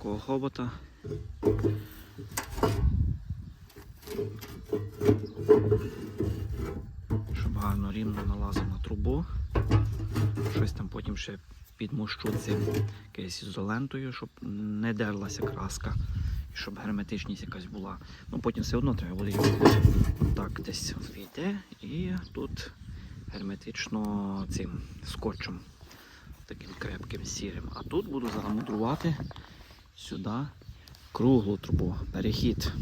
такого хобота. Щоб гарно рівно налазив на трубу. Щось там потім ще підмощу цим якоюсь ізолентою, щоб не дерлася краска. І щоб герметичність якась була. Ну потім все одно треба буде так десь війде і тут герметично цим скотчем таким крепким сірим. А тут буду замудрувати сюди круглу трубу. Перехід.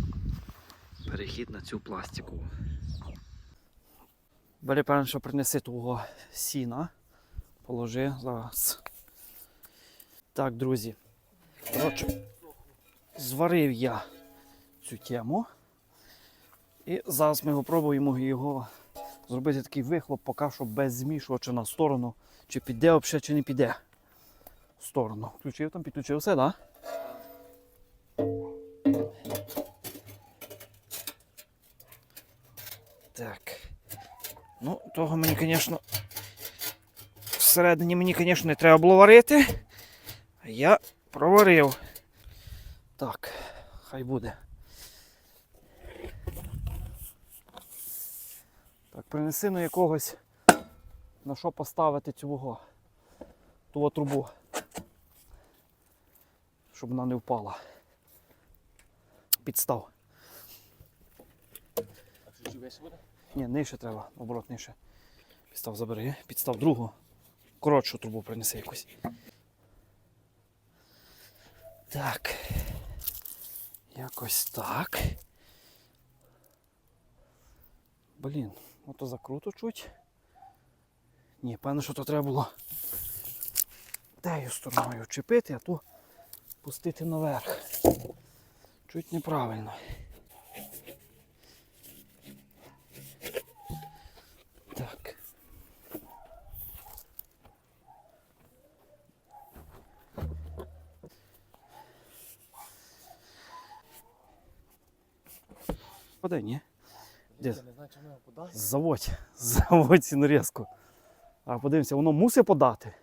Перехід на цю пластикову. Бери певно, що принеси того сіна. Положи зараз. Так, друзі. Коротше, зварив я цю тему. І зараз ми попробуємо його зробити такий вихлоп, поки що без змішувача на сторону. Чи піде взагалі, чи не піде в сторону. Включив там, підключив все, так? Так. Ну, того мені, звісно, всередині мені, звісно, не треба було варити. А я проварив. Так, хай буде. Так, принеси ну якогось на що поставити цього ту трубу, щоб вона не впала. Підстав. Ні, нижче треба, оборот нижче. Підстав забери, підстав другу. Коротшу трубу принеси якусь. Так. Якось так. Блін, ото закруто чуть. Ні, певно, що то треба було тею стороною вчепити, а ту пустити наверх. Чуть неправильно. Так. Подай, ні? Де? Заводь, заводь сінорізку. А подивимося, воно мусить подати.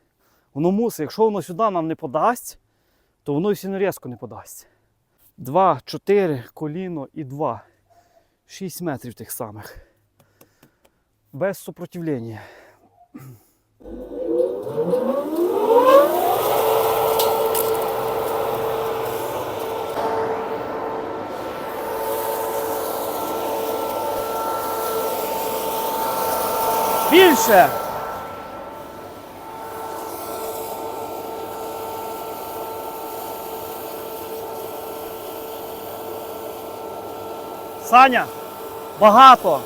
Воно мусить. Якщо воно сюди нам не подасть, то воно і сінорізку не подасть. Два, чотири, коліно і два. Шість метрів тих самих. Без супротивлення. Більше! Саня, багато.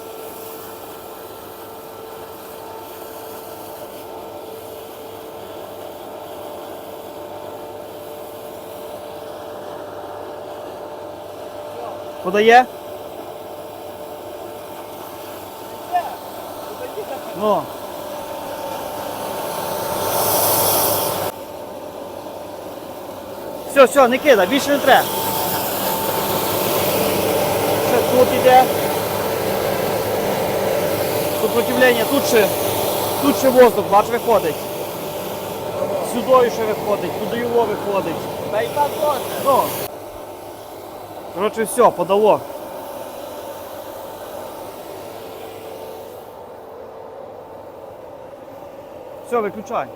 Подає? Ну. Все, все, не кидай, більше не треба. Ще тут іде. Супротивлення, тут ще, тут ще воздух, бач, виходить. Сюди ще виходить, туди його виходить. Та й так. Ну. Коротше, все, подало. Все, виключай.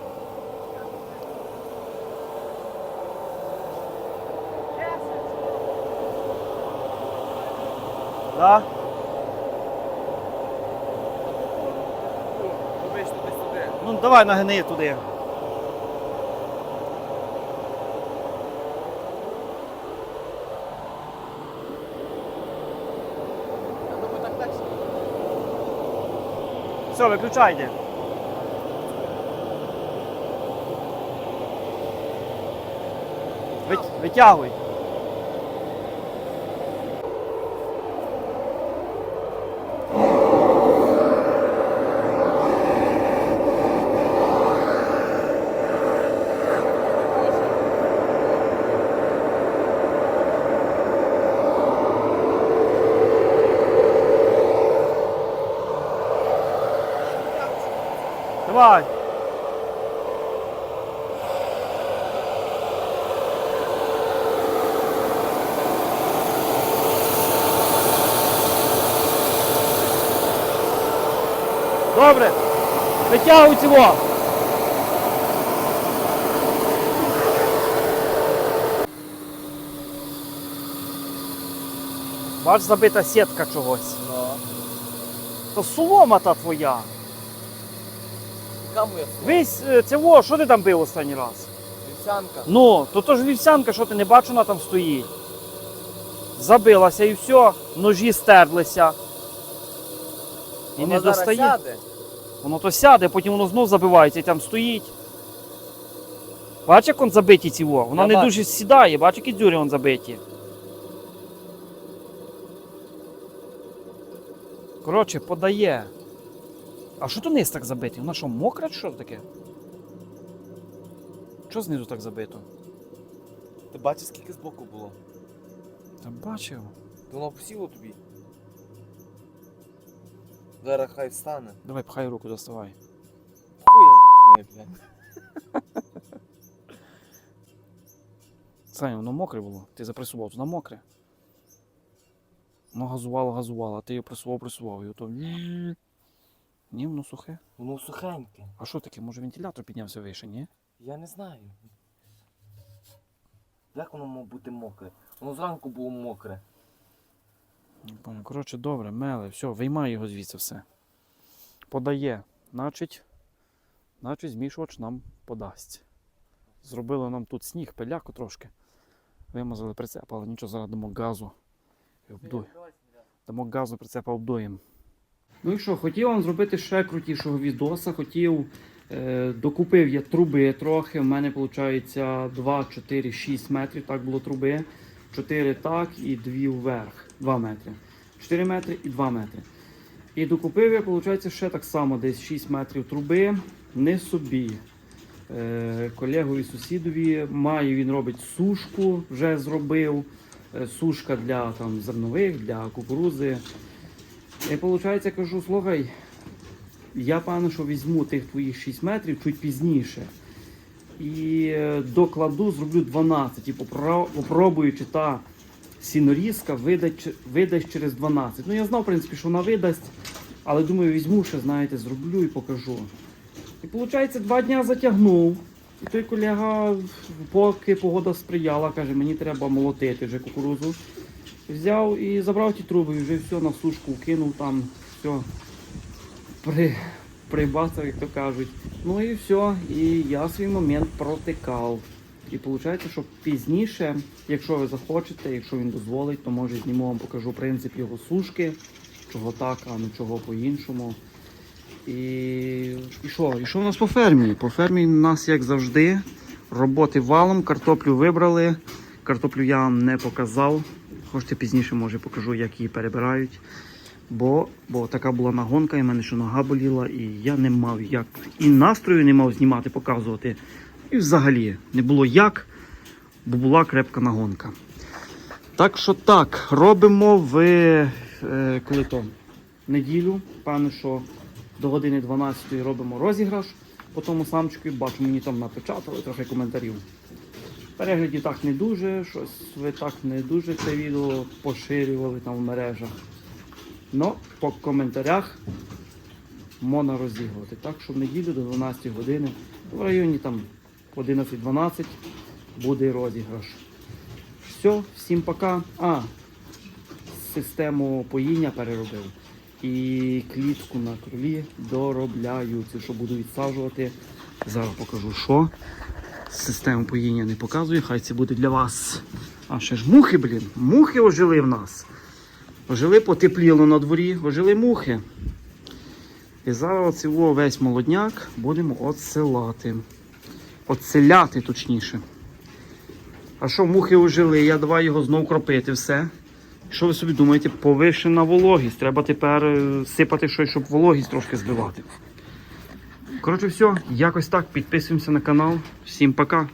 Да? Вийш туди. Ну давай нагни туди. Все, виключайте. Витягуй. Давай. Добре. Витягуй цього. Бач, забита сітка чогось. Ну. То солома та твоя. Вись, е, це що ти там бив останній раз? вівсянка? Ну, то то ж вівсянка, що ти не бачиш, вона там стоїть. Забилася і все, ножі стерлися. І Вона не зараз достає. сяде. Воно то сяде, потім воно знов забивається і там стоїть. Бач, як він забиті ці во? Вона Я не бачу. дуже сідає, бач, які дзюри він забиті. Коротше, подає. А що то низ так забитий? Вона що, мокра чи що таке? Що знизу так забито? Ти бачиш, скільки збоку було? Та бачив. Воно посіло тобі. Зараз хай встане. Давай пхай руку, доставай. Хуя блядь. Саня, воно мокре було. Ти запресував, воно мокре. Воно газувало, газувало, а ти його пресував, пресував. І ото... Ні, воно сухе. Воно сухеньке. А що таке? Може вентилятор піднявся вище, ні? Я не знаю. Як воно має бути мокре? Воно зранку було мокре. Не понял. Коротше, добре, меле, все, виймай його звідси все. Подає. Значить, значить змішувач нам подасть. Зробили нам тут сніг, пиляку трошки. Вимазали прицеп, але нічого, зараз дамо газу. І обдує. Дамо газу прицепа обдуємо. Ну і що, хотів вам зробити ще крутішого відоса. Хотів, е, докупив я труби трохи. У мене виходить 2, 4, 6 метрів. Так було труби. 4 так і 2 вверх. 2 метри. 4 метри і 2 метри. І докупив я, виходить, ще так само десь 6 метрів труби. Не собі. Е, колегові сусідові має, він робить сушку, вже зробив. Е, Сушка для там, зернових, для кукурузи. І виходить, кажу, слухай, я певно, що візьму тих твоїх 6 метрів чуть пізніше. І е, докладу, зроблю 12. І попро- попробую, чи та сінорізка видасть, видасть через 12. Ну я знав, в принципі, що вона видасть, але думаю, візьму ще, знаєте, зроблю і покажу. І виходить, два дня затягнув. І той колега, поки погода сприяла, каже, мені треба молотити вже кукурузу. Взяв і забрав ті труби, і вже все на сушку вкинув там, все при, прибацав, як то кажуть. Ну і все, і я свій момент протикав. І виходить, що пізніше, якщо ви захочете, якщо він дозволить, то може зніму вам покажу принцип його сушки, чого так, а не чого по-іншому. І, і що? І що у нас по фермі? По фермі у нас, як завжди, роботи валом, картоплю вибрали. Картоплю я вам не показав. Хочете пізніше, може, покажу, як її перебирають. Бо, бо така була нагонка, і в мене ще нога боліла, і я не мав як і настрою не мав знімати, показувати. І взагалі не було як, бо була крепка нагонка. Так що так, робимо в е, коли то? неділю. Певно, що до години 12 робимо розіграш по тому самчику. Бачу, мені там напечатали трохи коментарів. Переглядів так не дуже, щось ви так не дуже це відео поширювали там в мережах. Ну, по коментарях можна розігрувати. Так що в неділю до 12 години, в районі там 11-12 буде розіграш. Все, всім пока. А, систему поїння переробив. І клітку на кролі доробляю. Це що буду відсаджувати. Зараз покажу, що. Систему поїння не показую, хай це буде для вас. А ще ж мухи, блін. Мухи ожили в нас. Ожили, потепліло на дворі, ожили мухи. І зараз цього весь молодняк будемо отсилати. Отселяти точніше. А що мухи ожили? Я давай його знов кропити, все. Що ви собі думаєте? Повишена вологість. Треба тепер е, сипати щось, щоб вологість трошки збивати. Коротше, все, якось так. Підписуємося на канал. Всім пока.